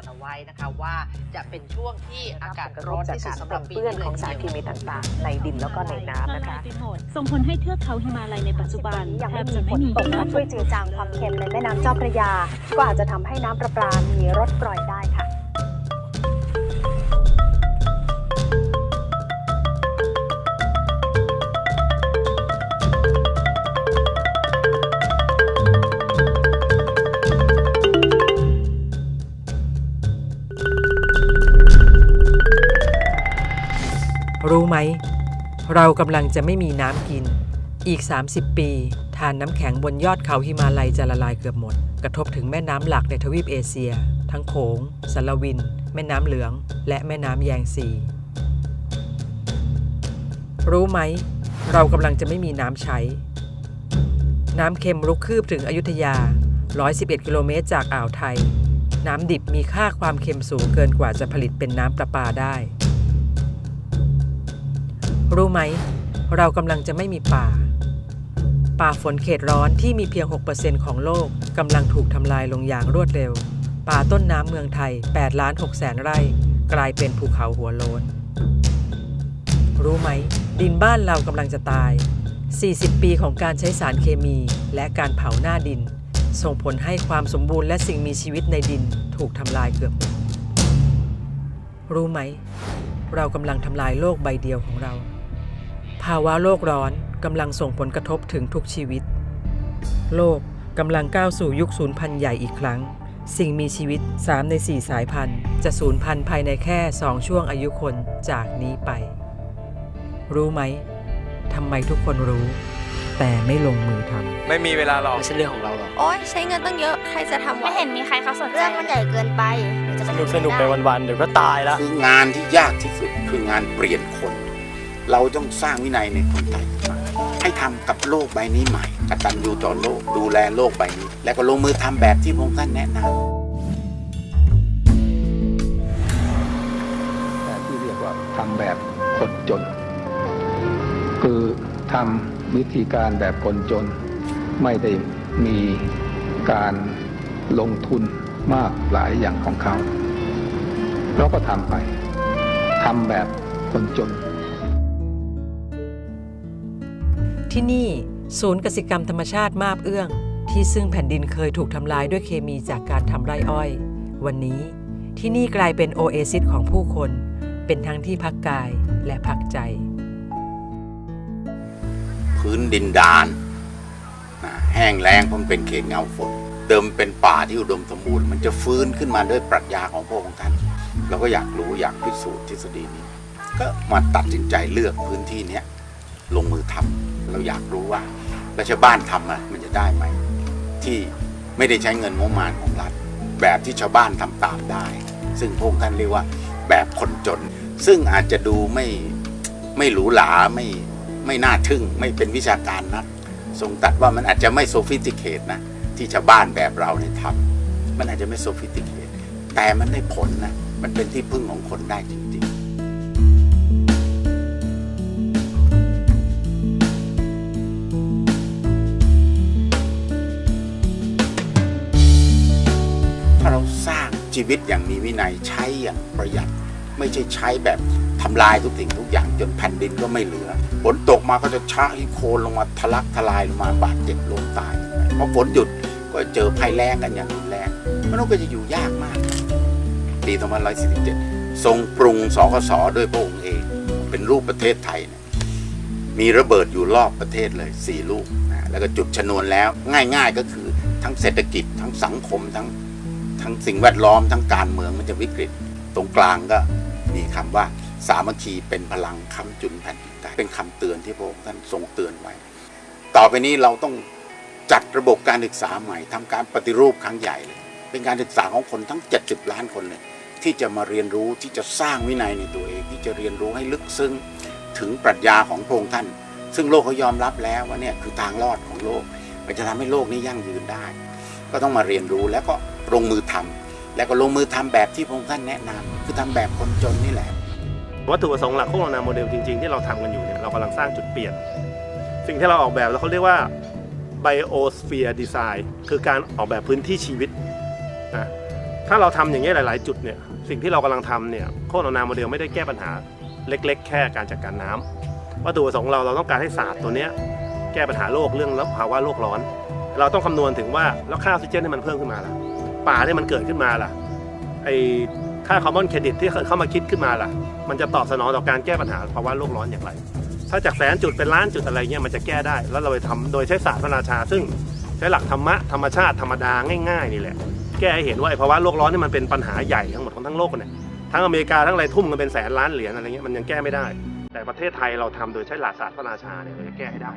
รเอาไว้นะคะว่าจะเป็นช่วงที่อากาศร้อนจากที่สุดการสำปหรับปีเปื้อนของสารเคมีต่างๆ ในดินแล้วก็ในน้ำนะคะไปหมดส่งผลให้เทือกเขาหิมาลัยในปัจจุบันยังไม่บมีจะฝไม่นตกช่วยเจือจางความเค็มในแม่น้ำเจ้าพระยา ก็อาจจะทำให้น้ำประปามีรสกร่อยได้ค่ะ ไหม เรากำลังจะไม่มีน้ำกิน อีก 30 ปี ทานน้ำแข็งบนยอดเขาหิมาลัยจะละลายเกือบหมด กระทบถึงแม่น้ำหลักในทวีปเอเชีย ทั้งโขงสารวิน แม่น้ำเหลือง และแม่น้ำแยงซีรู้ไหม เรากำลังจะไม่มีน้ำใช้ น้ำเค็มลุกคืบถึงอยุธยา 111 กิโลเมตรจากอ่าวไทย น้ำดิบมีค่าความเค็มสูงเกินกว่าจะผลิตเป็นน้ำประปาได้ รู้ไหม เรากำลังจะไม่มีป่า ป่าฝนเขตร้อนที่มีเพียง 6%ของโลกกำลังถูกทำลายลงอย่างรวดเร็ว ป่าต้นน้ำเมืองไทย8ล้าน6แสนไร่ กลายเป็นภูเขาหัวโลน รู้ไหม ดินบ้านเรากำลังจะตาย 40 ปีของการใช้สารเคมีและการเผาหน้าดิน ส่งผลให้ความสมบูรณ์และสิ่งมีชีวิตในดินถูกทำลายเกือบหมดรู้ไหม เรากำลังทำลายโลกใบเดียวของเราาวะโลกร้อนกำลังส่งผลกระทบถึงทุกชีวิต โลกกำลังก้าวสู่ยุคสูญพันธุ์ใหญ่อีกครั้ง สิ่งมีชีวิต 3 ใน 4 สายพันธุ์ จะสูญพันธุ์ภายในแค่ 2 ช่วงอายุคนจากนี้ไป รู้ไหมทำไมทุกคนรู้ แต่ไม่ลงมือทำไม่มีเวลาหรอกไม่ใช่เรื่องของเราหรอกโอ๊ยใช้เงินตั้งเยอะใครจะทำไม่วะเห็นมีใครเขาสนใจเรื่องมันใหญ่เกินไปเดี๋ยวจะสไปนุกทำสนุกไปม่ด้วันๆเดี๋ยวก็ตายแล้วคืองานที่ยากที่สุดคืองานเปลี่ยนคน เราต้องสร้างวินัยในคนไทยให้ทำกับโลกใบนี้ใหม่กตัญญูต่อโลกดูแลโลกใบนี้ แล้วก็ลงมือทำแบบที่พระองค์ท่านแนะนำแต่ที่เรียกว่าทำแบบคนจน คือทำวิธีการแบบคนจน ไม่ได้มีการลงทุนมากหลายอย่างของเขา เราก็ทำไปทำแบบคนจน ที่นี่ศูนย์กสิกรรมธรรมชาติมาบเอื้อง ที่ซึ่งแผ่นดินเคยถูกทำลายด้วยเคมีจากการทำไร่อ้อย วันนี้ที่นี่กลายเป็นโอเอซิสของผู้คน เป็นทั้งที่พักกายและพักใจ พื้นดินดานนะแห้งแล้งเพราะมันเป็นเขตเงาฝน เดิมเป็นป่าที่อุดมสมบูรณ์ มันจะฟื้นขึ้นมาด้วยปรัชญาของพระองค์ท่าน เราก็อยากรู้อยากพิสูจน์ทฤษฎีนี้ ก็มาตัดสินใจเลือกพื้นที่เนี้ย ลงมือทำเราอยากรู้ว่าแล้วชาวบ้านทำอะมันจะได้ไหม ที่ไม่ได้ใช้เงินงบประมาณของรัฐ แบบที่ชาวบ้านทำตามได้ ซึ่งพงค์ท่านเรียกว่าแบบคนจน ซึ่งอาจจะดูไม่ไม่หรูหราไม่ไม่น่าทึ่ง ไม่เป็นวิชาการนะทรงตัดว่ามันอาจจะไม่โซฟิสติเคตนะที่ชาวบ้านแบบเราเนี่ยทำมันอาจจะไม่โซฟิสติเคตแต่มันได้ผลนะมันเป็นที่พึ่งของคนได้จริง ชีวิตอย่างมีวินัยใช้อย่างประหยัด ไม่ใช่ใช้แบบทำลายทุกสิ่งทุกอย่างจนแผ่นดินก็ไม่เหลือฝนตกมาก็จะชะให้โคลนลงมาทะลักทลายลงมาบาดเจ็บล้มตายพอฝนหยุดก็เจอภัยแล้งกันอย่างรุนแรงมนุษย์ก็จะอยู่ยากมากปี2547 ทรงปรุงสกสด้วยพระองค์เอง เป็นรูปประเทศไทยนี่ยมีระเบิดอยู่รอบประเทศเลยสี่ลูกนะแล้วก็จุดชนวนแล้วง่าย ๆก็คือทั้งเศรษฐกิจทั้งสังคมทั้ง ทั้งสิ่งแวดล้อมทั้งการเมืองมันจะวิกฤต ตรงกลางก็มีคำว่าสามัคคีเป็นพลังค้ำจุนแผ่นดินได้เป็นคำเตือนที่พระองค์ท่านทรงเตือนไว้ ต่อไปนี้เราต้องจัดระบบการศึกษาใหม่ทำการปฏิรูปครั้งใหญ่เลย เป็นการศึกษาของคนทั้ง 70 ล้านคนเลยที่จะมาเรียนรู้ที่จะสร้างวินัยในตัวเอง ที่จะเรียนรู้ให้ลึกซึ้งถึงปรัชญาของพระองค์ท่าน ซึ่งโลกเขายอมรับแล้วว่าเนี่ยคือทางรอดของโลก มันจะทำให้โลกนี้ยั่งยืนได้ ก็ต้องมาเรียนรู้แล้วก็ลงมือทำแล้วก็ลงมือทำแบบที่พระองค์ท่านแนะนำคือทำแบบคนจนนี่แหละ วัตถุประสงค์หลักของโรงนาโมเดลจริงๆ ที่เราทำกันอยู่เนี่ยเรากำลังสร้างจุดเปลี่ยน สิ่งที่เราออกแบบแล้วเขาเรียกว่า biosphere design คือการออกแบบพื้นที่ชีวิตนะถ้าเราทำอย่างนี้หลายๆ จุดเนี่ยสิ่งที่เรากำลังทำเนี่ยโคโรนาโมเดลไม่ได้แก้ปัญหาเล็ก ๆ แค่การจัดการน้ำวัตถุประสงค์เราเราต้องการให้ศาสตร์ตัวเนี้ยแก้ปัญหาโลกเรื่องภาวะโลกร้อน เราต้องคำนวณถึงว่าแล้วค่าออกซิเจนที่มันเพิ่มขึ้นมาล่ะ ป่าที่มันเกิดขึ้นมาล่ะไอค่าคาร์บอนเครดิตที่เข้ามาคิดขึ้นมาล่ะ มันจะตอบสนองต่อการแก้ปัญหาภาวะโลกร้อนอย่างไร ถ้าจากแสนจุดเป็นล้านจุดอะไรเงี้ยมันจะแก้ได้ แล้วเราไปทำโดยใช้ศาสตร์พระราชา ซึ่งใช้หลักธรรมะธรรมชาติธรรมดาง่ายๆนี่แหละ แก้ให้เห็นว่าไอภาวะโลกร้อนนี่มันเป็นปัญหาใหญ่ทั้งหมดของทั้งโลกเนี่ยทั้งอเมริกาทั้งอะไรทุ่มกันเป็นแสนล้านเหรียญอะไรเงี้ยมันยังแก้ไม่ได้ แต่ประเทศไทยเราทำโดยใช้หลักศาสตร์พระราชาเนี่ยเราจะแก้ให้ได้